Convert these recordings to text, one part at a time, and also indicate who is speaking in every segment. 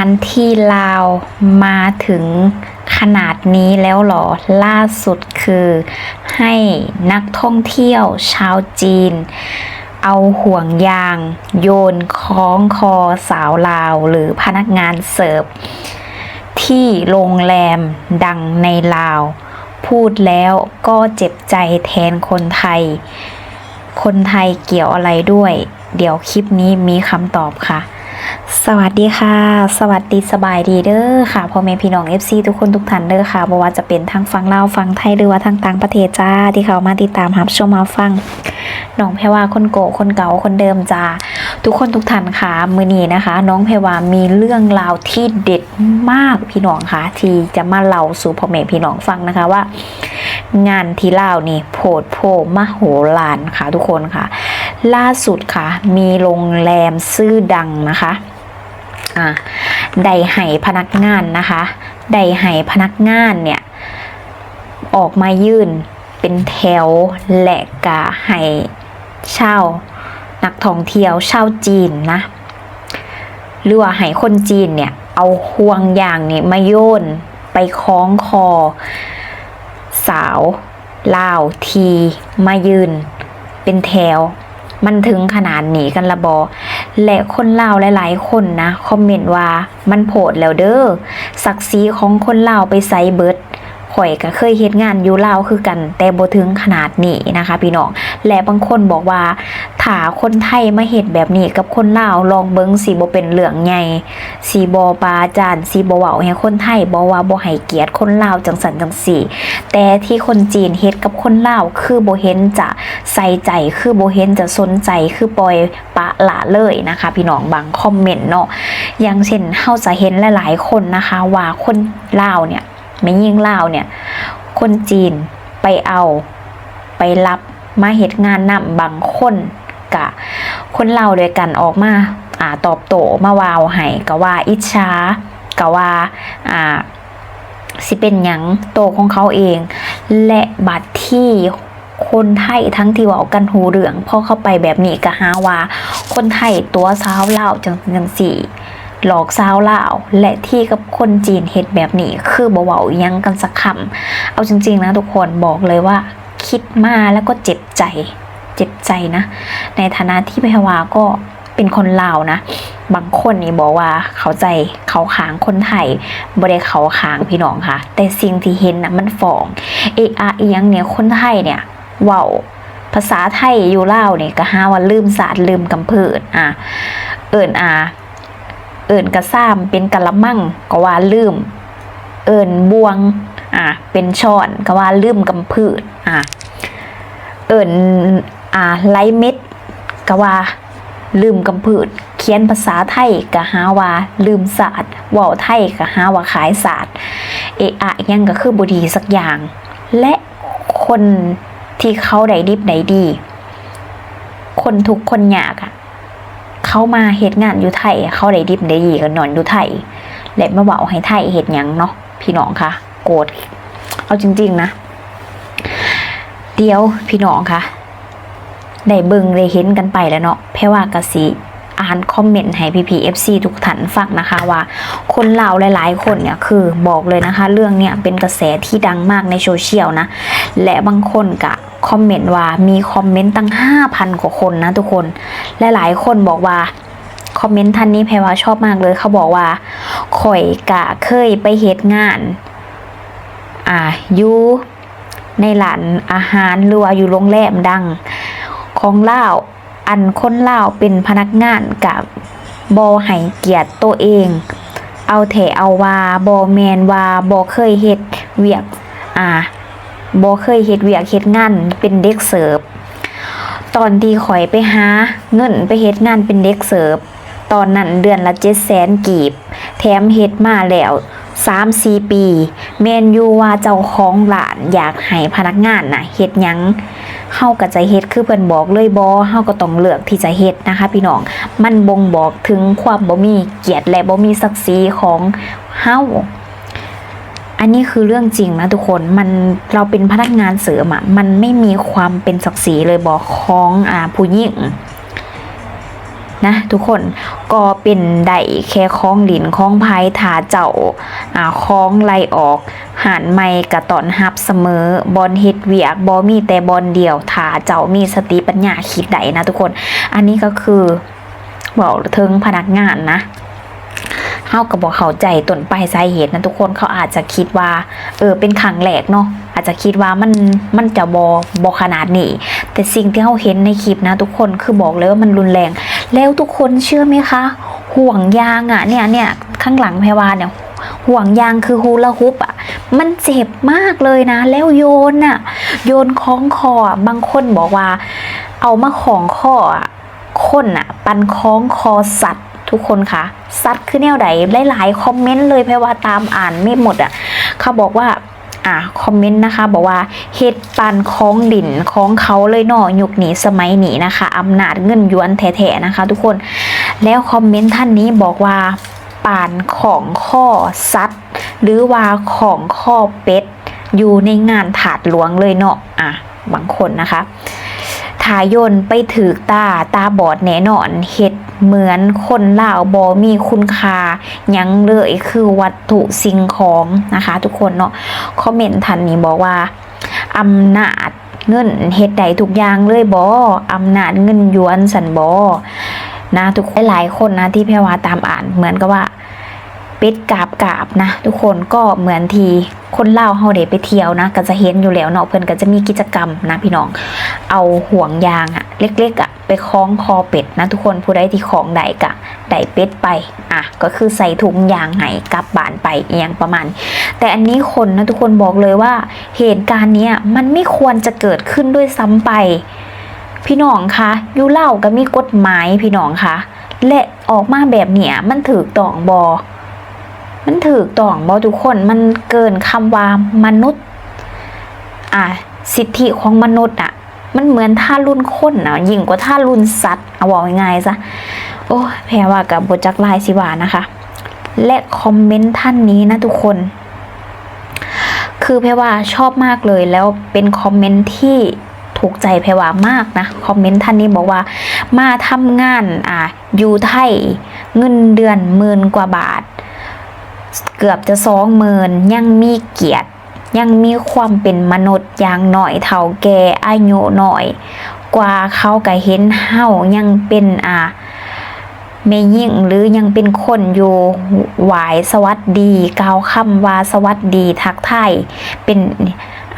Speaker 1: านที่ลาวมาถึงขนาดนี้แล้วหรอ ล่าสุดคือให้นักท่องเที่ยวชาวจีน เอาห่วงยาง โยนคล้องคอสาวลาวหรือพนักงานเสิร์ฟ ที่โรงแรมดังในลาว พูดแล้วก็เจ็บใจแทนคนไทย คนไทยเกี่ยวอะไรด้วย เดี๋ยวคลิปนี้มีคำตอบค่ะ สวัสดีค่ะ สวัสดีสบายดีเด้อค่ะพ่อแม่พี่น้อง FC ทุกคนทุกท่านเด้อค่ะบ่ว่าจะเป็นทางฟังลาวฟังไทยหรือว่าทางต่างประเทศจ้าที่เขามาติดตามรับชมมาฟังน้องแพรว่าคนโกคนเก่าคนเดิมจ้าทุกคนทุกท่านค่ะมือนี้นะคะ น้องแพรว่ามีเรื่องราวที่เด็ดมากพี่น้องค่ะ ที่จะมาเล่าสู่พ่อแม่พี่น้องฟังนะคะว่า งานที่เล่านี่โผดโพมโหฬารค่ะ ทุกคนค่ะ ล่าสุดค่ะ มีโรงแรมชื่อดังนะคะ อ่าได้ให้พนักงานนะคะได้ให้พนักงานเนี่ยออกมายื่นเป็นแถวและกะให้เช่านักท่องเที่ยวเช่าจีนนะหรือว่าให้คนจีนเนี่ยเอาห่วงยางเนี่ยมาโยนไปคล้องคอ สาวลาวทีมายืน เป็นแถว มันถึงขนาดหนีกันละบอ และคนลาวหลายๆ คนนะ คอมเมนต์ว่ามันโผดแล้วเด้อศักดิ์ศรีของคนลาวไปไซเบิร์ด ข่อยก็เคยเฮ็ดงานอยู่ลาวคือกัน แต่บ่ถึงขนาดนี้นะคะ พี่น้อง และบางคนบอกว่าถ้าคนไทยมาเฮ็ดแบบนี้กับคนลาวลองเบิ่งสิบ่เป็นเรื่องใหญ่สิบ่ปาจานสิบ่เว้าให้คนไทยบ่ว่าบ่ให้เกียรติคนลาวจังสันจังสี่ แต่ที่คนจีนเฮ็ดกับคนลาวคือบ่เห็นจะใส่ใจคือบ่เห็นจะสนใจคือปล่อยปะละเลยนะคะ พี่น้องบางคอมเมนต์เนาะอย่างเช่นเฮาจะเห็นหลายๆคนนะคะว่าคนลาวเนี่ย ไม่ยิ่งลาวเนี่ย คนจีนไปเอาไปรับมาเฮ็ดงานนำบางคนกะ คนลาวด้วยกันออกมาอ่าตอบโต้มาวาวให้ก็ว่าอิจฉาก็ว่าอ่าสิเป็นหยังโตของเขาเอง และบัตรที่คนไทยทั้งที่ว่ากันหูเรื่องพอเข้าไปแบบนี้ก็หาว่า คนไทยตัวสาวลาจังจังสี่ หลอกสาวลาว และที่กับคนจีนเฮ็ดแบบนี้ คือบ่เว้ายังกันสักคำเอาจริง ๆ นะทุกคนบอกเลยว่า คิดมาแล้วก็เจ็บใจ เจ็บใจนะ ในฐานะที่แพรวาก็เป็นคนลาวนะ บางคนนี่บอกว่าเขาใจเขาขางคนไทยบ่ได้เขาขางพี่น้องค่ะ แต่สิ่งที่เห็นนะมันฟ้องเอะอะอียังเนี่ยคนไทยเนี่ยเว้าภาษาไทยอยู่ล่าเนี่ยก็หาว่าลืมศาสตร์ลืมกำเพิดอะเอิญอ่า เอิญกระซ้ำเป็นกะละมังก็ว่าลืม เอิญบวง อะเป็นช้อนก็ว่าลืมกำพืดอะเอิญอ่าไลเม็ดก็ว่าลืมกำพืดเขียนภาษาไทยก็หาว่าลืมศาสตร์ว่าไทยก็หาว่าขายศาสตร์เอะอะยังก็คือบดีสักอย่าง และคนที่เขาได้ดิบได้ดี คนทุกคนอยากอะ เขามาเหตุงานอยู่ไทย เข้าได้ดิบได้ดีกันนอนอยู่ไทยและมาบอกให้ไทยเหตุยังเนาะพี่น้องค่ะโกรธเอาจริง ๆ นะ เดี๋ยวพี่น้องค่ะได้เบิ่งได้เห็นกันไปแล้วเนาะแพ่ว่ากะสี อ่านคอมเมนต์ให้พี่พีเอฟซีทุกท่านฟังนะคะว่าคนลาวหลายๆ คนเนี่ยคือบอกเลยนะคะ เรื่องเนี่ยเป็นกระแสที่ดังมากในโซเชียลนะ และบางคนกะคอมเมนต์ว่ามีคอมเมนต์ตั้ง 5,000 กว่าคนนะทุกคน และหลายคนบอกว่าคอมเมนต์ท่านนี้แพรว่าชอบมากเลยเขาบอกว่าข่อยกะเคยไปเหตุงาน อ่าอยู่ในร้านอาหารหรือว่าอยู่โรงแรมดัง ของเลา อันคนเล่าเป็นพนักงานกับบอให้เกียรติตัวเอง เอาแถเอาว่าบอแมนว่าบอเคยเฮ็ดเวียกอ่าบอเคยเฮ็ดเวียกเฮ็ดงานเป็นเด็กเสิร์ฟตอนที่ข่อยไปหาเงินไปเฮ็ดงานเป็นเด็กเสิร์ฟตอนนั้นเดือนละเจ็ดแสนกีบ แถมเฮ็ดมาแล้วสามสี่ปีแมนยูว่าเจ้าของร้านอยากให้พนักงานน่ะเฮ็ดยัง เฮาก็จะเฮ็ดคือเพิ่นบอกเลยบ่เฮาก็ต้องเลือกที่จะเฮ็ดนะคะ พี่น้อง มันบ่งบอกถึงความบ่มีเกียรติและบ่มีศักดิ์ศรีของเฮาอันนี้คือเรื่องจริงนะทุกคนมันเราเป็นพนักงานเสริมอะมันไม่มีความเป็นศักดิ์ศรีเลยบอกของอ่าผู้หญิง นะทุกคนก็เป็นได้แค่คล้องหลินคล้องพายถาเจ้าอ่าคล้องไล่ออกหานไม่กระตอนฮับเสมอบอลเฮ็ดเวียกบอมีแต่บอลเดียวถาเจ้ามีสติปัญญาคิดได้นะทุกคน อันนี้ก็คือบอกเถึงพนักงานนะเฮาก็บอกเข้าใจต้นปลายสาเหตุนะทุกคนเขาอาจจะคิดว่า เออเป็นขังแหลกเนาะอาจจะคิดว่ามันมันจะบอบอขนาดนี้ แต่สิ่งที่เขาเห็นในคลิปนะทุกคนคือบอกเลยว่ามันรุนแรง แล้วทุกคนเชื่อไหมคะ ห่วงยางอะ่ะเนี่ยเนี่ยข้างหลังแพรวาเนี่ยห่วงยางคือฮูลาฮุปอะมันเจ็บมากเลยนะ แล้วโยนอะ โยนคล้องคอบางคนบอกว่า เอามาของคออะคนอะ ปันคล้องคอสัตว์ทุกคนคะสัตว์คือแนวไหนหลายๆคอมเมนต์เลยแพรว่าตามอ่านไม่หมดอะเขาบอกว่า อะคอมเมนต์นะคะ บอกว่าเฮ็ดปันคล้องดินของเขาเลยเนาะยุคนี้สมัยนี้นะคะอำนาจเงินยวนแท้ๆนะคะ ทุกคนแล้วคอมเมนต์ท่านนี้บอกว่าปานของข้อซัดหรือว่าของข้อเป็ดอยู่ในงานถาดหลวงเลยเนาะอะบางคนนะคะ ทายนไปถือตาตาบอดแน่นอนเห็ดเหมือนคนลาวบอมีคุณค่ายังเลยคือวัตถุสิ่งของนะคะ ทุกคนเนาะคอมเมนต์ท่านนี้บอกว่าอำนาจเงินเฮ็ดใดทุกอย่างเลยบออำนาจเงินยวนสันบอนะทุกคนหลายคนนะที่แพรวาตามอ่านเหมือนกับว่าเป็ดกาบกาบนะ ทุกคนก็เหมือนทีคนเล่าเฮาเดไปเที่ยวนะ ก็จะเห็นอยู่แล้วเนาะเพิ่อนก็จะมีกิจกรรมนะพี่น้อง เอาห่วงยางอะเล็กๆอะไปคล้องคอเป็ดนะทุกคนผู้ใดที่ของใดกะไดเป็ดไปอะก็คือใส่ถุงยางให้กลับบ้านไปเอียงประมาณ แต่อันนี้คนนะทุกคนบอกเลยว่าเหตุการณ์เนี้ยมันไม่ควรจะเกิดขึ้นด้วยซ้ำไป พี่น้องคะยูเล่าก็มีกฎหมายพี่น้องคะและออกมาแบบเนี้ยมันถือต่องบอมันถือต่องบอทุกคนมันเกินคำว่ามนุษย์ อะสิทธิของมนุษย์อะ มันเหมือนท่ารุ่นคนอะยิ่งกว่าท่ารุ่นสัตว์เอาบอกง่ายๆซะโอ้แพรว่ากับบทจักลายสิวานะคะ และคอมเมนต์ท่านนี้นะทุกคน คือแพรว่าชอบมากเลยแล้วเป็นคอมเมนต์ที่ถูกใจแพรว่ามากนะ คอมเมนต์ท่านนี้บอกว่ามาทำงานอ่าอยู่ไทยเงินเดือนหมื่นกว่าบาท เกือบจะสองหมื่นยังมีเกียรติ ยังมีความเป็นมนุษย์อย่างหน่อยเท่าแก่อายุหน่อย กว่าเขาก็เห็นเฮายังเป็นอ่าเมยิ่งหรือยังเป็นคนอยู่หวายสวัสดีกล่าวคำว่าสวัสดีทักทายเป็น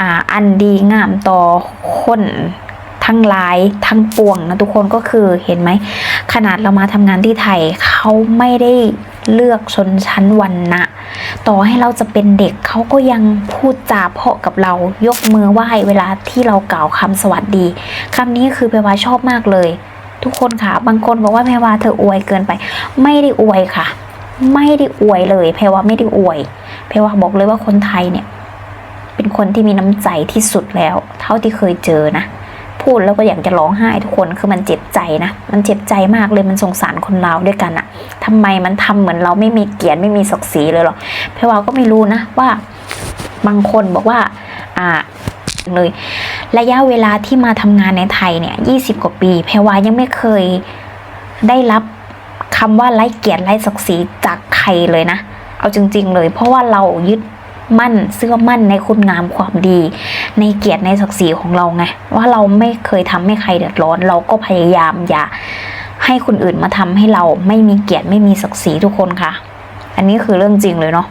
Speaker 1: อ่าอันดีงามต่อคน ทั้งหลายทั้งปวงนะทุกคนก็คือเห็นไหม ขนาดเรามาทำงานที่ไทยเขาไม่ได้เลือกชนชั้นวันนะต่อให้เราจะเป็นเด็กเขาก็ยังพูดจาเพาะกับเรายกมือไหว้เวลาที่เรากล่าวคำสวัสดีคำนี้คือแปลว่าชอบมากเลย ทุกคนค่ะ บางคนบอกว่าแพรวาเธออวยเกินไป ไม่ได้อวยค่ะ ไม่ได้อวยเลยแพรวาไม่ได้อวยแพรวาบอกเลยว่าคนไทยเนี่ย เป็นคนที่มีน้ำใจที่สุดแล้ว เท่าที่เคยเจอนะ พูดแล้วก็อยากจะร้องไห้ทุกคนคือมันเจ็บใจนะ มันเจ็บใจมากเลยมันสงสารคนเราด้วยกันอะทำไมมันทำเหมือนเราไม่มีเกียรติไม่มีศักดิ์ศรีเลยหรอแพรวาก็ไม่รู้นะว่าบางคนบอกว่าอ่าเลยระยะเวลาที่มาทำงานในไทยเนี่ย20กว่าปี แพรวายังไม่เคยได้รับคำว่าไร้เกียรติไร้ศักดิ์ศรีจากใครเลยนะ เอาจริง ๆ เลย เพราะว่าเรายึด มั่นเสื้อมั่นในคุณงามความดี ในเกียรติในศักดิ์ศรีของเราไงว่าเราไม่เคยทำให้ใครเดือดร้อน เราก็พยายามอย่าให้คนอื่นมาทำให้เราไม่มีเกียรติไม่มีศักดิ์ศรีทุกคนค่ะ อันนี้คือเรื่องจริงเลยเนาะ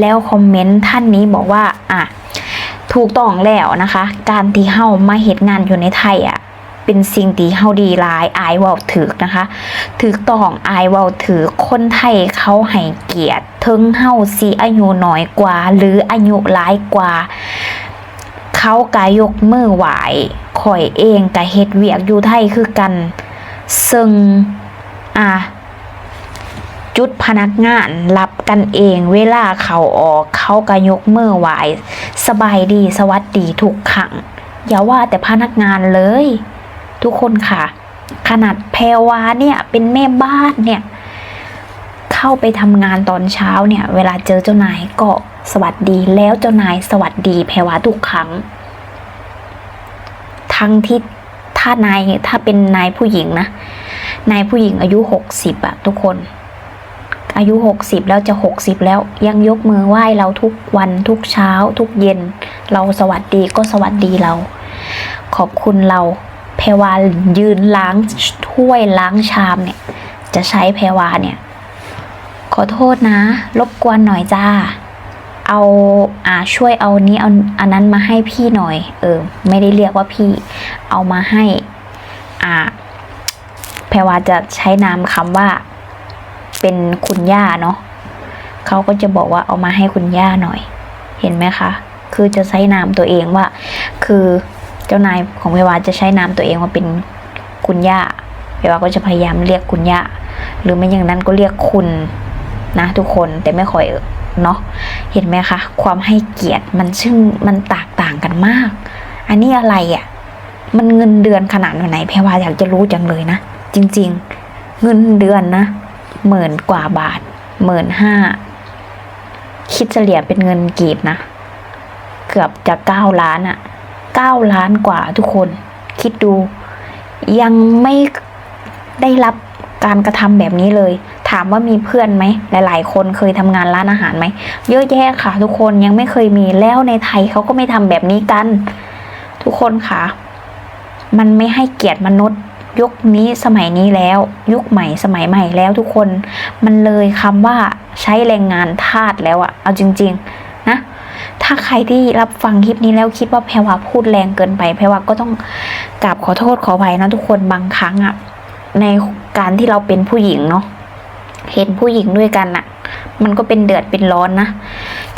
Speaker 1: แล้วคอมเมนต์ท่านนี้บอกว่าอะถูกต้องแล้วนะคะ การที่เฮามาเหตุงานอยู่ในไทยอะ เป็นสิ่งที่เฮาดีหลายอายเว้าถึกนะคะถูกต้องอายเว้าถือคนไทยเขาให้เกียรติถึงเฮาสิอายุน้อยกว่า หรืออายุหลายกว่า เขาก็ยกมือไหวข่อยเองก็เฮ็ดเวียกอยู่ไทยคือกัน ซึ่งอะจุดพนักงานรับกันเองเวลาเขาออก เขาก็ยกมือไหวสบายดีสวัสดีทุกครั้งอย่าว่าแต่พนักงานเลย ทุกคนค่ะ ขนาดแพรวาเนี่ยเป็นแม่บ้านเนี่ยเข้าไปทำงานตอนเช้าเนี่ย เวลาเจอเจ้านายก็สวัสดีแล้วเจ้านายสวัสดีแพรวาทุกครั้ง ทั้งที่ถ้านายถ้าเป็นนายผู้หญิงนะ นายผู้หญิงอายุ60อะทุกคน อายุ60แล้วจะ60แล้วยังยกมือไหว้เราทุกวันทุกเช้า ทุกเย็น เราสวัสดีก็สวัสดีเรา ขอบคุณเรา แพรวายืนล้างถ้วยล้างชามเนี่ย จะใช้แพรวาเนี่ย ขอโทษนะ รบกวนหน่อยจ้า เอาอ่าช่วยเอานี้เอาอันนั้นมาให้พี่หน่อย เออ ไม่ได้เรียกว่าพี่ เอามาให้ อ่า แพรวาจะใช้นามคำว่า เป็นคุณย่าเนาะเขาก็จะบอกว่าเอามาให้คุณย่าหน่อย เห็นไหมคะ คือจะใช้นามตัวเองว่า คือ เจ้านายของเพวาจะใช้นามตัวเองว่าเป็นคุณย่าเพวาก็จะพยายามเรียกคุณย่าหรือไม่อย่างนั้นก็เรียกคุณนะทุกคนแต่ไม่ค่อยเนาะเห็นไหมคะ ความให้เกียรติมันซึ่งมันแตกต่างกันมาก อันนี้อะไรอะ่ะมันเงินเดือนขนาดไหนแพรวาอยากจะรู้จังเลยนะ จริง ๆ เงินเดือนนะหมื่นกว่าบาทหมื่นห้าคิดเฉลี่ยเป็นเงินกีบนะ เกือบจะเก้าล้านอะ เก้าล้านกว่าทุกคน คิดดู ยังไม่ได้รับการกระทำแบบนี้เลย ถามว่ามีเพื่อนไหม หลาย ๆ คนเคยทำงานร้านอาหารไหม เยอะแยะค่ะ ทุกคนยังไม่เคยมีแล้วในไทยเขาก็ไม่ทำแบบนี้กัน ทุกคนค่ะ มันไม่ให้เกียรติมนุษย์ ยุคนี้สมัยนี้แล้ว ยุคใหม่สมัยใหม่แล้วทุกคน มันเลยคำว่าใช้แรงงานทาสแล้วอะเอาจริง ๆ นะ ถ้าใครที่รับฟังคลิปนี้แล้วคิดว่าแพรวาพูดแรงเกินไป แพรวาก็ต้องกราบขอโทษขออภัยนะทุกคนบางครั้งอะในการที่เราเป็นผู้หญิงเนาะเห็นผู้หญิงด้วยกันอะมันก็เป็นเดือดเป็นร้อนนะ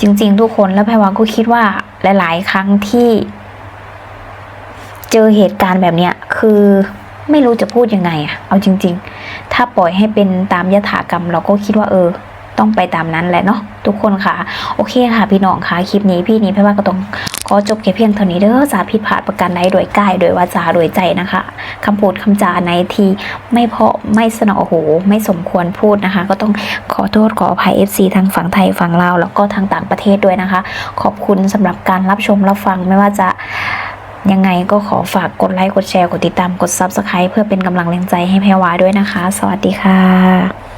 Speaker 1: จริง ๆ ทุกคนแล้วแพรวาก็คิดว่าหลาย ๆ ครั้งที่ เจอเหตุการณ์แบบเนี้ยคือไม่รู้จะพูดยังไงอะเอาจริง ๆ ถ้าปล่อยให้เป็นตามยถากรรม เราก็คิดว่าเออ ต้องไปตามนั้นแหละเนาะทุกคนค่ะ โอเคค่ะพี่น้องค่ะคลิปนี้พี่นี้พี่ว่าก็ต้องขอจบแค่เพียงเท่านี้เด้อสาผิดพลาดประการใดโดยกายโดยวาจาโดยใจนะคะคำพูดคำจาในที่ไม่เพาะไม่สนอหูไม่สมควรพูดนะคะ ก็ต้องขอโทษขออภัย FC ทางฝั่งไทยฝั่งลาวแล้วก็ทางต่างประเทศด้วยนะคะ ขอบคุณสำหรับการรับชมรับฟังไม่ว่าจะยังไงก็ขอฝากกดไลค์กดแชร์กดติดตามกด Subscribe เพื่อเป็นกำลังแรงใจให้แพรวาด้วยนะคะ สวัสดีค่ะ